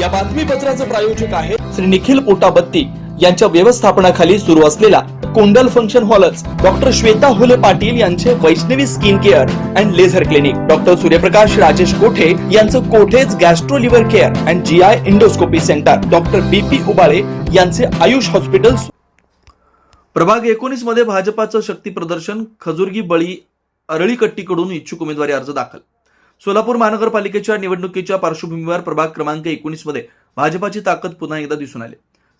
या बातमीपत्राचं प्रायोजक आहे श्री निखिल पोटाबत्ती यांच्या व्यवस्थापनाखाली सुरू असलेला कोंडल फंक्शन हॉलच डॉक्टर श्वेता हुले पाटील यांचे Vaishnavi skin care and laser clinic. Doctor Suryaprakash Rajesh Kothe यांचं Kothe's gastro liver care and G I endoscopy centre. Doctor B P Ubale यांचे आयुष हॉस्पिटल प्रभाग एकोणीसमध्ये भाजपाचं शक्ती प्रदर्शन खजुर्गी बळी अरळीकट्टीकडून इच्छुक उमेदवारी अर्ज दाखल सोलापूर महानगरपालिकेच्या निवडणुकीच्या पार्श्वभूमीवर प्रभाग क्रमांक एकोणीसमध्ये भाजपाची ताकद पुन्हा एकदा दिसून आली.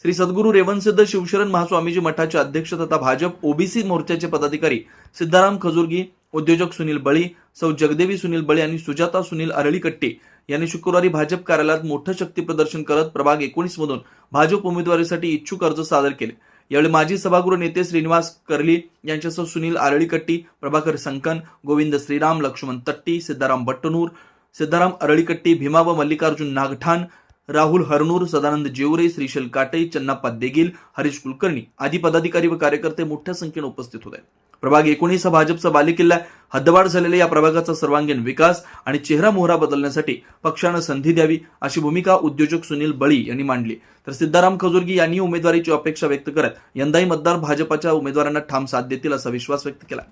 श्री सद्गुरू रेवणसिद्ध शिवशरण महास्वामीजी मठाचे अध्यक्ष तथा भाजप ओबीसी मोर्चाचे पदाधिकारी सिद्धाराम खजुर्गी उद्योजक सुनील बळी सौ जगदेवी सुनील बळी आणि सुजाता सुनील अरळीकट्टी यांनी शुक्रवारी भाजप कार्यालयात मोठं शक्ती प्रदर्शन करत प्रभाग एकोणीस मधून भाजप उमेदवारीसाठी इच्छुक अर्ज सादर केले. यावेळी माजी सभागृह नेते श्रीनिवास कर्ली यांच्यासह सुनील आरळीकट्टी प्रभाकर संकन गोविंद श्रीराम लक्ष्मण तट्टी सिद्धाराम बट्टनूर सिद्धाराम अरळीकट्टी भीमा व मल्लिकार्जुन नागठाण राहुल हरनूर सदानंद जेवरे श्रीशैल काटे चन्नाप्पा देगील हरीश कुलकर्णी आदी पदाधिकारी व कार्यकर्ते मोठ्या संख्येने उपस्थित होते. प्रभाग एकोणीस हा भाजपचा बालेकिल्ला आहे. हद्दवाढ झालेल्या या प्रभागाचा सर्वांगीण विकास आणि चेहरा मोहरा बदलण्यासाठी पक्षानं संधी द्यावी अशी भूमिका उद्योजक सुनील बळी यांनी मांडली. तर सिद्धाराम खजुर्गी यांनी उमेदवारीची अपेक्षा व्यक्त करत यंदाही मतदार भाजपाच्या उमेदवारांना ठाम साथ देतील असा विश्वास व्यक्त केला.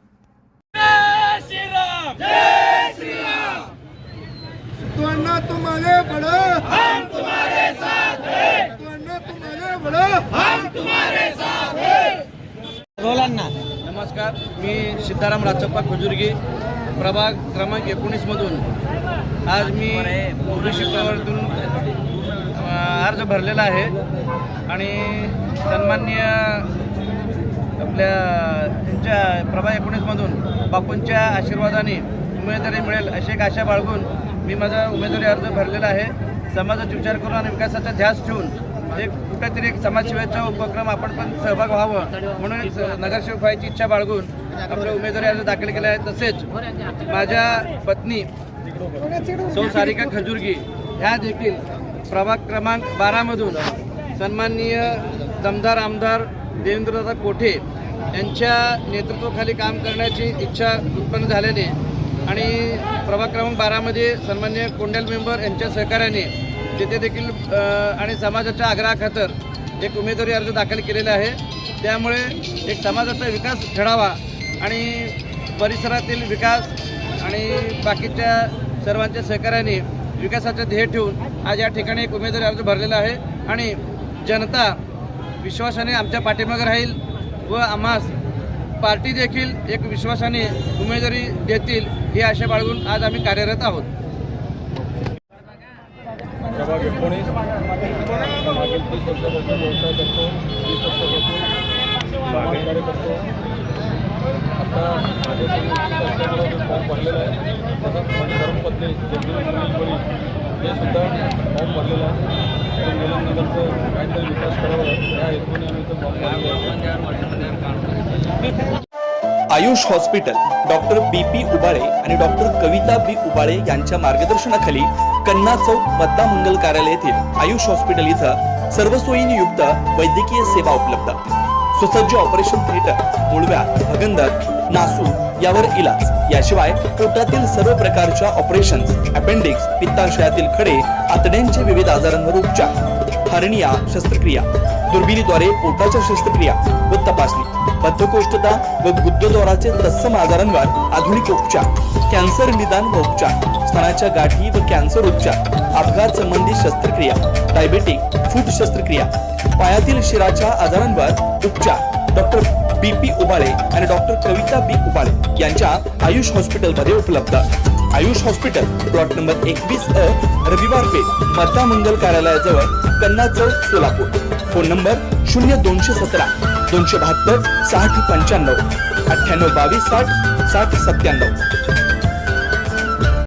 तुम्हारे हम तुम्हारे साथ हैं। तुम्हारे बड़ो नमस्कार. मी सिद्धाराम राचप्पा खजुर्गी प्रभाग क्रमांक एकोणीसमधून आज मी ओबीसी प्रवर्तून अर्ज भरलेला आहे. आणि सन्मान्य आपल्या त्यांच्या प्रभाग एकोणीसमधून बापूंच्या आशीर्वादाने उमेदवारी मिळेल अशी एक आशा बाळगून मी माझा उमेदवारी अर्ज भरलेला आहे. समाजाचा विचार करून आणि विकासाचा ध्यास ठेवून म्हणजे एक कुठेतरी एक समाजसेवेचा उपक्रम आपण पण सहभाग व्हावं म्हणून नगरसेवक व्हायची इच्छा बाळगून आपला उमेदवारी अर्ज दाखल केला आहे तसेच माझ्या पत्नी सौ सारिका खजुर्गी ह्या देखील प्रभाग क्रमांक बारामधून सन्माननीय दमदार आमदार देवेंद्रदादा कोठे यांच्या नेतृत्वाखाली काम करण्याची इच्छा उत्पन्न झाल्याने आणि प्रभाग क्रमांक बारामध्ये सन्मान्य कोंडल मेंबर यांच्या सहकार्याने तिथे देखील आणि समाजाच्या आग्रहाखातर एक उमेदवारी अर्ज दाखल केलेला आहे. त्यामुळे एक समाजाचा विकास घडावा आणि परिसरातील विकास आणि बाकीच्या सर्वांच्या सहकार्याने विकासाचे ध्येय ठेवून आज या ठिकाणी एक उमेदवारी अर्ज भरलेला आहे. आणि जनता विश्वासाने आमच्या पाठीमागे राहील व आम्हास पार्टी देखील एक विश्वासाने उमेदवारी देतील ही आशा बाळगून आज आम्ही कार्यरत आहोत. प्रभाग एकोणीस. मागील तीस वर्षापासून व्यवसाय करतो वीस वर्षापासून करतो आता फॉर्म भरलेला आहे तसंच माझी धर्मपत्नी जगदीश हे सुद्धा फॉर्म आहे निलमनगरचं काहीतरी विकास करावा या हेतूने आम्ही तो फॉर्म भरलेला Ayush hospital doctor B P Ubale आणि डॉक्टर कविता बी उबाळे यांच्या मार्गदर्शनाखाली कन्ना चौक पद्मा मंगल कार्यालय येथील आयुष हॉस्पिटल इथं सर्व सोयीने युक्त वैद्यकीय सेवा उपलब्ध. सुसज्ज ऑपरेशन थिएटर मुळव्या भगंदर नासू यावर इलाज. याशिवाय पोटातील सर्व प्रकारच्या ऑपरेशन अपेंडिक्स पित्ताशयातील खडे आतड्यांच्या विविध आजारांवर उपचार. हर्निया शस्त्रक्रिया. दुर्बिणीद्वारे पोटाच्या शस्त्रक्रिया व तपासणी. बद्धकोष्ठता व गुद्धद्वाराचे तत्सम आजारांवर आधुनिक उपचार. कॅन्सर निदान व उपचार. स्तनाच्या गाठी व कॅन्सर उपचार अपघात संबंधी शस्त्रक्रिया डायबेटिक फूट शस्त्रक्रिया पायातील शिराच्या आजारांवर उपचार डॉक्टर बी पी उबाळे आणि डॉक्टर कविता बी उबाळे यांच्या आयुष हॉस्पिटलमध्ये उपलब्ध. आयुष हॉस्पिटल प्लॉट नंबर एकवीस अ रविवार पेठ मत्ता मंगल कार्यालयाजवळ कन्ना चौक सोलापूर. फोन नंबर शून्य दोनशे सतरा दोनशे बहात्तर साठ पंच्याण्णव अठ्ठ्याण्णव बावीस साठ साठ सत्त्याण्णव.